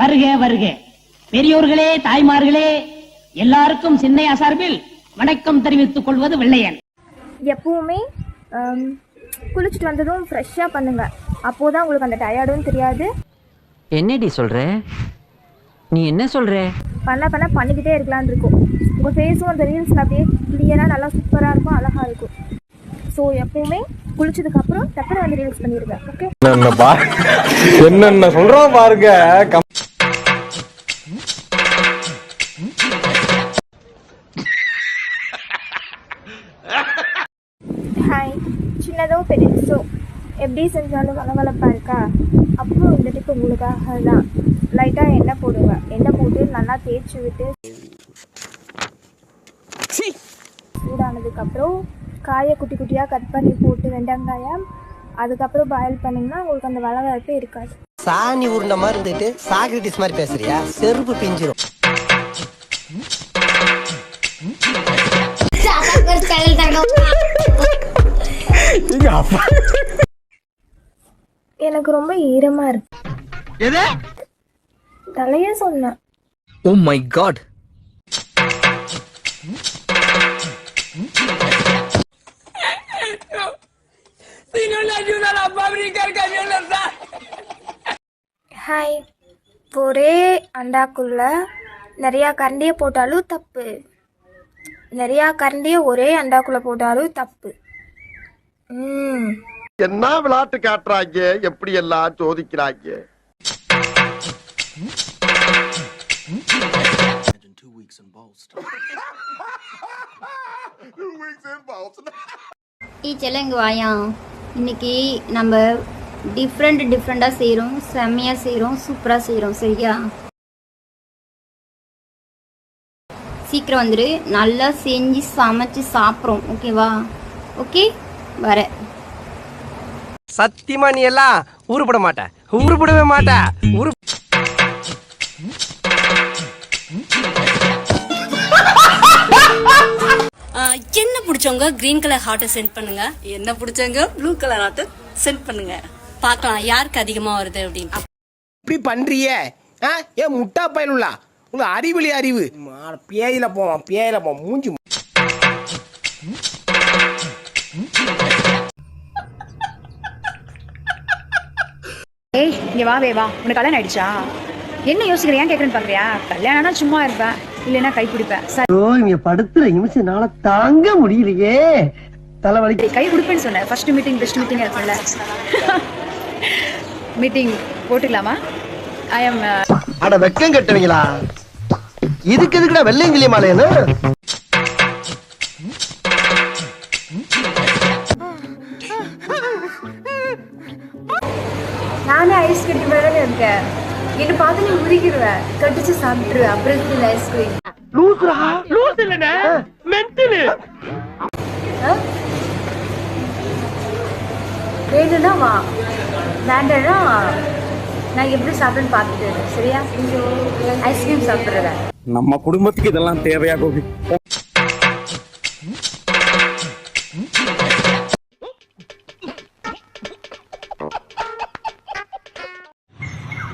வருக வருக. பெரியோர்களே தாய்மார்களே எல்லாருக்கும் சின்னையா சார்பில் வணக்கம் தெரிவித்துக் கொள்வது வெள்ளையன். எப்பவுமே குளிச்சுட்டு வந்ததும் ஃப்ரெஷ்ஷாக பண்ணுங்க. அப்போதான் தான் உங்களுக்கு அந்த டயர்டும் தெரியாது. என்னடி சொல்ற? நீ என்ன சொல்ற? பண்ண பண்ண பண்ணிக்கிட்டே இருக்கலாம்னு இருக்கும். உங்கள் ஃபேஸும் அந்த ரீல்ஸில் அப்படியே கிளியராக நல்லா சூப்பராக இருக்கும் அழகாக இருக்கும். ஸோ எப்பவுமே குளிச்சதுக்கப்புறம் டக்குனு வந்து ரீல்ஸ் பண்ணிடுங்க ஓகே என்னென்ன சொல்றோம் பாருங்க. எப்படி செஞ்சாலும் வளவளப்பாக இருக்கா? அப்புறம் இந்த டிப்பு உங்களுக்காக தான் லைட்டாக எண்ணெய் போடுங்க. எண்ணெய் போட்டு நல்லா தேய்ச்சி விட்டு சூடானதுக்கப்புறம் காயை குட்டி குட்டியாக கட் பண்ணி போட்டு வெண்டங்காயம் அதுக்கப்புறம் பாயில் பண்ணிங்கன்னா உங்களுக்கு அந்த வளவளப்பே இருக்காது. சாணி உருண்ட மாதிரி இருந்துட்டு சாக்ரட்டிஸ் மாதிரி பேசுறியா? செருப்பு பிஞ்சிரும். இங்க அப்பா. எனக்கு ரொம்ப ஈரமாக இருக்கு. தலையே சொன்னேன் ஓ மை காட் ஹாய் ஒரே அண்டாக்குள்ள நிறையா கரண்டியை போட்டாலும் தப்பு. நிறையா கரண்டியை ஒரே அண்டாக்குள்ள போட்டாலும் தப்பு. ம். என்ன விளையாட்டு காட்டுறாங்க? எப்படி எல்லாம் சோதிக்கிறாங்க டீச்சர்லாம் இங்கே வாயா. இன்னைக்கு நம்ம டிஃப்ரெண்ட் டிஃப்ரெண்ட்டாக செய்கிறோம் செம்மையாக செய்கிறோம் சூப்பராக செய்கிறோம் சரியா? சீக்கிரம் வந்துடு நல்லா செஞ்சு சமைச்சு சாப்பிட்றோம். ஓகேவா ஓகே வரேன். சத்தியமா நீ எல்லாம் உருப்பட மாட்ட. உருப்படவே மாட்ட. உரு என்ன பிடிச்சவங்க கிரீன் கலர் ஹார்ட்டை சென்ட் பண்ணுங்க. என்ன பிடிச்சவங்க? ப்ளூ கலர் ஹார்ட்டை சென்ட் பண்ணுங்க. பார்க்கலாம் யாருக்கு அதிகமா வருது அப்படின்னு. இப்படி பண்றிய. ஆ ஏன் முட்டா பயனுள்ளா? உங்க அறிவிலி அறிவு. பேயில போவான் பேயில போவான் மூஞ்சி ஏய் இங்க வா வே வா. உனக்கு கல்யாணம் ஆயிடுச்சா? என்ன யோசிக்கிற? ஏன் கேட்கறேன்னு பாக்குறியா? கல்யாணம்னா சும்மா இருப்பேன். இல்லைன்னா கை பிடிப்பேன். சரி. இங்க படுத்துற நிமிஷம்னால தாங்க முடியலையே. தலைவலி. கை கொடுப்பேன்னு சொன்னேன். ஃபர்ஸ்ட் மீட்டிங் பெஸ்ட் மீட்டிங் இருக்கும்ல மீட்டிங் போட்டுக்கலாமா? ஐ எம் அட வெக்கம் கட்டுவீங்களா? இதுக்கு எதுக்குடா வெள்ளையங்கிலி மாலையன்னு நானே ஐஸ் கட்டி மேலே இருக்கேன். என்ன பார்த்து நீ உருகிடுவேன் கட்டிச்சு சாப்பிட்டுருவேன் அப்புறம் ஐஸ்கிரீம் வேணும்னா வா. வேண்டாம்னா நான் எப்படி சாப்பிட்றேன்னு பார்த்துட்டு. சரியா? ஐஸ்கிரீம் சாப்பிட்றேன் நம்ம குடும்பத்துக்கு இதெல்லாம் தேவையா கோபி?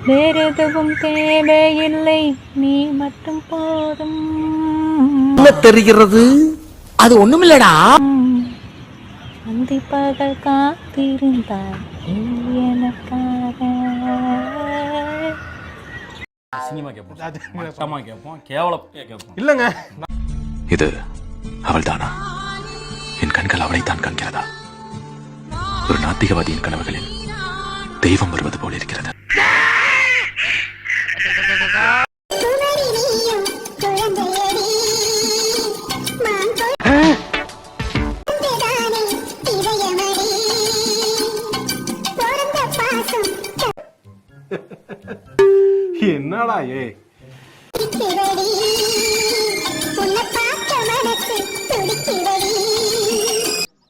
வேற எதுவும் தேவையில்லை. நீ மட்டும் போதும். என்ன தெரிகிறது? அது ஒண்ணுமில்லடா. அந்தி பகல் காத்திருந்தாய் எனக்காக. சினிமா கேட்போம் மட்டமா கேட்போம் கேவலம் கேட்போம் இல்லங்க. இது அவள்தானா? என் கண்கள் அவளைத்தான் காண்கிறதா? ஒரு நாத்திகவாதியின் கனவுகளில் தெய்வம் வருவது போல் இருக்கிறது. என்னடா ஏ?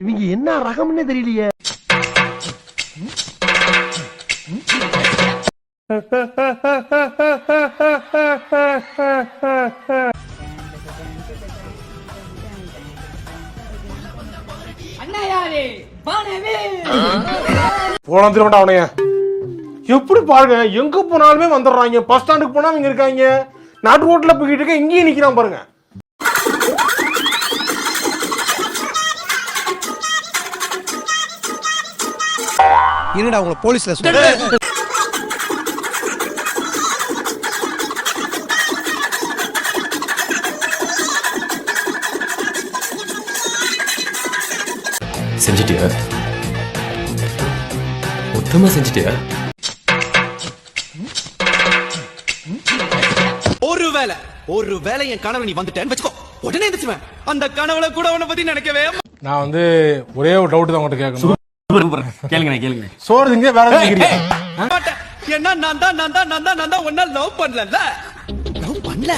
இவங்க என்ன ரகம்னே தெரியலையே. போலாம் திரும்ப அவனைய. எப்படி பாருங்க எங்க போனாலுமே வந்துடுறாங்க. பஸ் ஸ்டாண்டுக்கு போனா இங்க இருக்காங்க. நாட்டு ரோட்ல போய்கிட்டு இருக்க இங்கேயும் நிக்கிறான் பாருங்க. என்னடா உங்களை போலீஸ்ல சொல்ல செஞ்சிட்டியா? மொத்தமா செஞ்சிட்டியா? வேலை ஒரு வேலை என் கனவு நீ வந்துட்டேன்னு வச்சுக்கோ. உடனே எந்திரிச்சுவேன் அந்த கனவுல கூட உன்னை பத்தி நினைக்கவே நான் வந்து ஒரே ஒரு டவுட் தான் உங்கள்கிட்ட கேட்கணும். கேளுங்க கேளுங்க சோறு திங்க வேற? மாட்டேன். ஏன்னா நான் தான் நான் தான் நான் தான் நான் தான் ஒன்னா லவ் பண்ணல லவ் பண்ணல.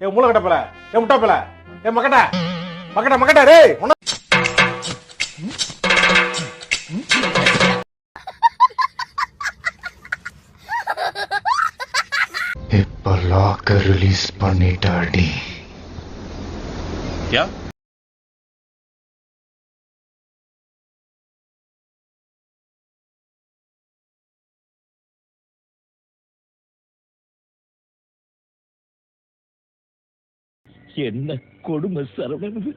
ஏ மூளை கட்டப்பல ஏ முட்டாப்பல ஏ மக்கட்ட மக்கட்ட மக்கட்ட ரே லாக்கர் ரிலீஸ் பண்ணிட்டாடி. என்ன கொடுமை சரவணன்?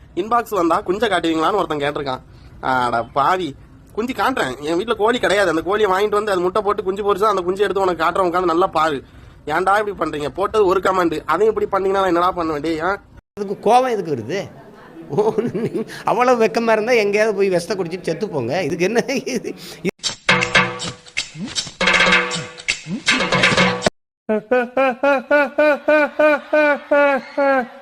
இன்பாக்ஸ் வந்தா குஞ்சை காட்டுவீங்களான்னு ஒருத்தன் கேட்டிருக்கான். ஆட பாவி. குஞ்சு காட்டுறேன். என் வீட்ல கோழி கிடையாது. அந்த கோழியை வாங்கிட்டு வந்து அது முட்டை போட்டு குஞ்சு பொரிச்சா அந்த குஞ்சு எடுத்து உனக்கு காட்டுறேன். உட்காந்து நல்லா பாரு. ஏன்டா இப்படி பண்றீங்க? போட்டது ஒரு கமெண்ட் அதையும் இப்படி பண்ணீங்கன்னா நான் என்னடா பண்ண வேண்டிய? அதுக்கு கோவம் எதுக்கு வருது? ஓ, அவ்வளவு வெக்கமா இருந்தா எங்கேயாவது போய் விஷத்தை குடிச்சிட்டு செத்து போங்க. இதுக்கு என்ன இது?